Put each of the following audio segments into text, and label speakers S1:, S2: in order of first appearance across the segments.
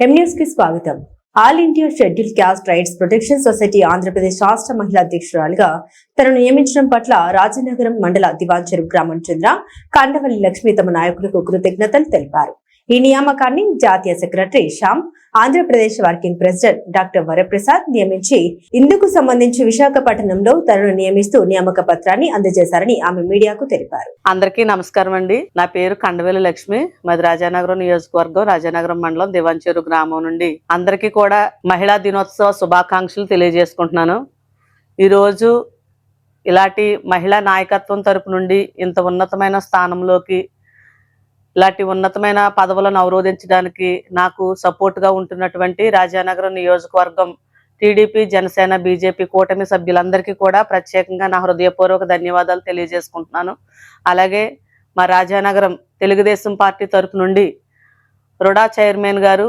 S1: కి స్వాగతం. All India scheduled caste rights protection society Andhra Pradesh రాష్ట్ర మహిళా అధ్యక్షురాలుగా తనను నియమించడం పట్ల రాజనగరం మండల దివాంచెరు గ్రామం చెందిన కండవల్లి లక్ష్మి తమ నాయకులకు కృతజ్ఞతలు తెలిపారు. ఈ నియామకాన్ని జాతీయ secretary Shyam Andhra Pradesh working president doctor Varaprasad నియమించి ఇందుకు సంబంధించి విశాఖపట్నంలో తనను నియమిస్తూ నియామక పత్రాన్ని అందజేశారని ఆమె మీడియాకు తెలిపారు.
S2: అందరికీ నమస్కారం అండి. నా పేరు కండవేలు లక్ష్మి. మాది రాజానగరం నియోజకవర్గం రాజానగరం మండలం దివంచేరు గ్రామం నుండి. అందరికీ కూడా మహిళా దినోత్సవ శుభాకాంక్షలు తెలియజేసుకుంటున్నాను. ఈరోజు ఇలాంటి మహిళా నాయకత్వం తరపు నుండి ఇంత ఉన్నతమైన స్థానంలోకి ఇలాంటి ఉన్నతమైన పదవులను అవరోధించడానికి నాకు సపోర్ట్గా ఉంటున్నటువంటి రాజానగరం నియోజకవర్గం టీడీపీ జనసేన బీజేపీ కూటమి సభ్యులందరికీ కూడా ప్రత్యేకంగా నా హృదయపూర్వక ధన్యవాదాలు తెలియజేసుకుంటున్నాను. అలాగే మా రాజానగరం తెలుగుదేశం పార్టీ తరపు నుండి రుడా చైర్మన్ గారు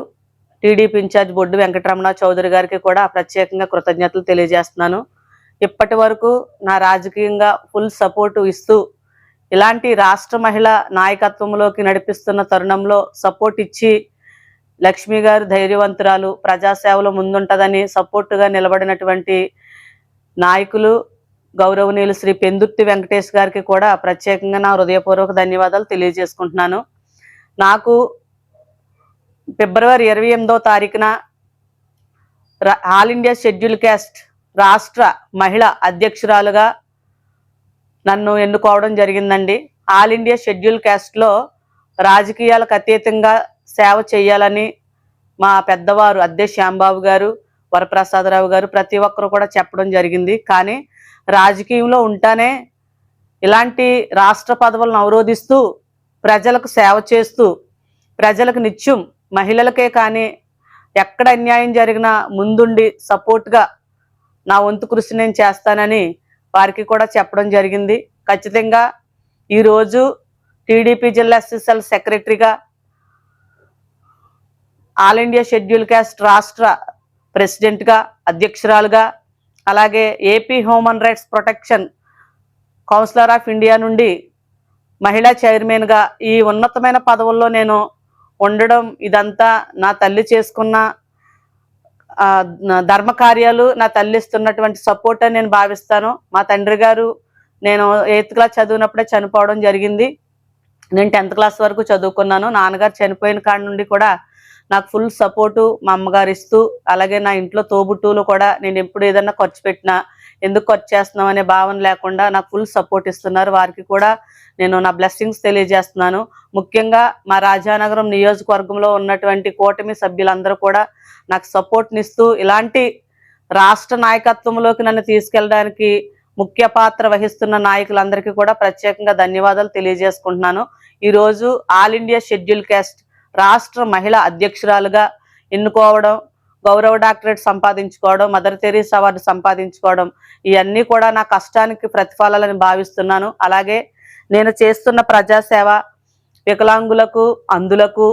S2: TDP in charge Boddu Venkataramana Chowdary గారికి కూడా ప్రత్యేకంగా కృతజ్ఞతలు తెలియజేస్తున్నాను. ఇప్పటి వరకు నా రాజకీయంగా ఫుల్ సపోర్టు ఇస్తూ ఇలాంటి రాష్ట్ర మహిళ నాయకత్వంలోకి నడిపిస్తున్న తరుణంలో సపోర్ట్ ఇచ్చి లక్ష్మి గారు ధైర్యవంతురాలు ప్రజాసేవలో ముందుంటదని సపోర్టుగా నిలబడినటువంటి నాయకులు గౌరవనీయులు శ్రీ పెందుర్తి వెంకటేష్ గారికి కూడా ప్రత్యేకంగా నా హృదయపూర్వక ధన్యవాదాలు తెలియజేసుకుంటున్నాను. నాకు ఫిబ్రవరి ఇరవై ఎనిమిదో తారీఖున ఆల్ ఇండియా షెడ్యూల్ క్యాస్ట్ రాష్ట్ర మహిళ అధ్యక్షురాలుగా నన్ను ఎన్నుకోవడం జరిగిందండి. ఆల్ ఇండియా షెడ్యూల్ క్యాస్ట్లో రాజకీయాలకు అతీతంగా సేవ చేయాలని మా పెద్దవారు అద్దె శ్యాంబాబు గారు వరప్రసాదరావు గారు ప్రతి ఒక్కరు కూడా చెప్పడం జరిగింది. కానీ రాజకీయంలో ఉంటానే ఇలాంటి రాష్ట్ర పదవులను అవరోధిస్తూ ప్రజలకు సేవ చేస్తూ ప్రజలకు నిత్యం మహిళలకే కానీ ఎక్కడ అన్యాయం జరిగినా ముందుండి సపోర్ట్గా నా వంతు కృషి నేను చేస్తానని వారికి కూడా చెప్పడం జరిగింది. ఖచ్చితంగా ఈరోజు టీడీపీ జిల్లా ఎస్ఎస్ఎల్ సెక్రటరీగా ఆల్ ఇండియా షెడ్యూల్ క్యాస్ట్ రాష్ట్ర ప్రెసిడెంట్గా అధ్యక్షురాలుగా అలాగే AP human rights protection councillor of India నుండి మహిళా చైర్మన్గా ఈ ఉన్నతమైన పదవుల్లో నేను ఉండడం ఇదంతా నా తల్లి చేసుకున్న ధర్మ కార్యాలు నా తల్లి ఇస్తున్నటువంటి సపోర్ట్ అని నేను భావిస్తాను. మా తండ్రి గారు నేను ఎయిత్ క్లాస్ చదివినప్పుడే చనిపోవడం జరిగింది. నేను టెన్త్ క్లాస్ వరకు చదువుకున్నాను. నాన్నగారు చనిపోయిన కాడ నుండి కూడా నాకు ఫుల్ సపోర్టు మా అమ్మగారు ఇస్తూ అలాగే నా ఇంట్లో తోబుట్టువులు కూడా నేను ఎప్పుడు ఏదన్నా ఖర్చు పెట్టినా ఎందుకు ఖర్చు చేస్తున్నాం అనే భావన లేకుండా నాకు ఫుల్ సపోర్ట్ ఇస్తున్నారు. వారికి కూడా నేను నా బ్లెస్సింగ్స్ తెలియజేస్తున్నాను. ముఖ్యంగా మా రాజానగరం నియోజకవర్గంలో ఉన్నటువంటి కూటమి సభ్యులందరూ కూడా నాకు సపోర్ట్నిస్తూ ఇలాంటి రాష్ట్ర నాయకత్వంలోకి నన్ను తీసుకెళ్ళడానికి ముఖ్య పాత్ర వహిస్తున్న నాయకులందరికీ కూడా ప్రత్యేకంగా ధన్యవాదాలు తెలియజేసుకుంటున్నాను. ఈరోజు ఆల్ ఇండియా షెడ్యూల్ క్యాస్ట్ రాష్ట్ర మహిళా అధ్యక్షురాలుగా ఎన్నుకోవడం గౌరవ డాక్టరేట్ సంపాదించుకోవడం మదర్ తెరీస్ అవార్డు సంపాదించుకోవడం ఇవన్నీ కూడా నా కష్టానికి ప్రతిఫలాలని భావిస్తున్నాను. అలాగే నేను చేస్తున్న ప్రజాసేవ వికలాంగులకు అందులకు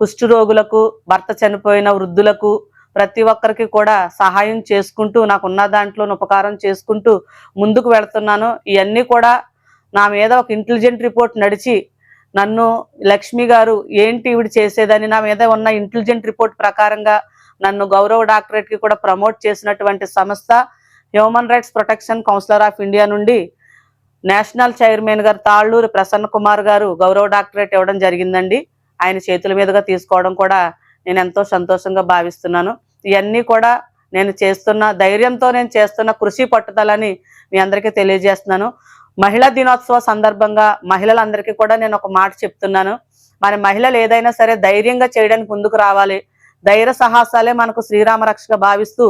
S2: కుష్ఠరోగులకు భర్త చనిపోయిన వృద్ధులకు ప్రతి ఒక్కరికి కూడా సహాయం చేసుకుంటూ నాకున్న దాంట్లో ఉపకారం చేసుకుంటూ ముందుకు వెళ్తున్నాను. ఇవన్నీ కూడా నా మీద ఒక ఇంటెలిజెంట్ రిపోర్ట్ నడిచి నన్ను లక్ష్మి గారు ఏంటి ఈవిడ చేసేదని నా మీద ఉన్న ఇంటెలిజెంట్ రిపోర్ట్ ప్రకారంగా నన్ను గౌరవ డాక్టరేట్కి కూడా ప్రమోట్ చేసినటువంటి సంస్థ human rights protection councillor of India నుండి నేషనల్ చైర్మన్ గారు తాళ్ళూరు ప్రసన్న కుమార్ గారు గౌరవ డాక్టరేట్ ఇవ్వడం జరిగిందండి. ఆయన చేతుల మీదుగా తీసుకోవడం కూడా నేను ఎంతో సంతోషంగా భావిస్తున్నాను. ఇవన్నీ కూడా నేను చేస్తున్న ధైర్యంతో నేను చేస్తున్న కృషి పట్టుదలని మీ అందరికీ తెలియజేస్తున్నాను. మహిళా దినోత్సవ సందర్భంగా మహిళలందరికీ కూడా నేను ఒక మాట చెప్తున్నాను. మన మహిళలు ఏదైనా సరే ధైర్యంగా చేయడానికి ముందుకు రావాలి. ధైర్య సాహసాలే మనకు శ్రీరామ రక్షగా భావిస్తూ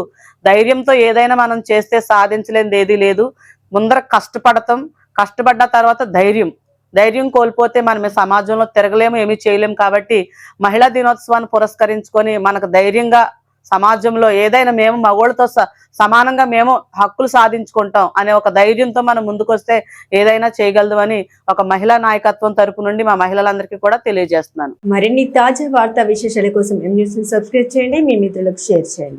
S2: ధైర్యంతో ఏదైనా మనం చేస్తే సాధించలేనిది ఏదీ లేదు. ముందర కష్టపడతాం. కష్టపడ్డ తర్వాత ధైర్యం. ధైర్యం కోల్పోతే మనం సమాజంలో తిరగలేము ఏమీ చేయలేము కాబట్టి మహిళా దినోత్సవాన్ని పురస్కరించుకొని మనకు ధైర్యంగా సమాజంలో ఏదైనా మేము మగోళ్ళతో స- సమానంగా మేము హక్కులు సాధించుకుంటాం అనే ఒక ధైర్యంతో మనం ముందుకొస్తే ఏదైనా చేయగలదు అని ఒక మహిళా నాయకత్వం తరపు నుండి మా మహిళలందరికీ కూడా తెలియజేస్తున్నాను.
S1: మరిన్ని తాజా వార్తా విశేషాల కోసం ఎం సబ్స్క్రైబ్ చేయండి. మీ మిత్రులకు షేర్ చేయండి.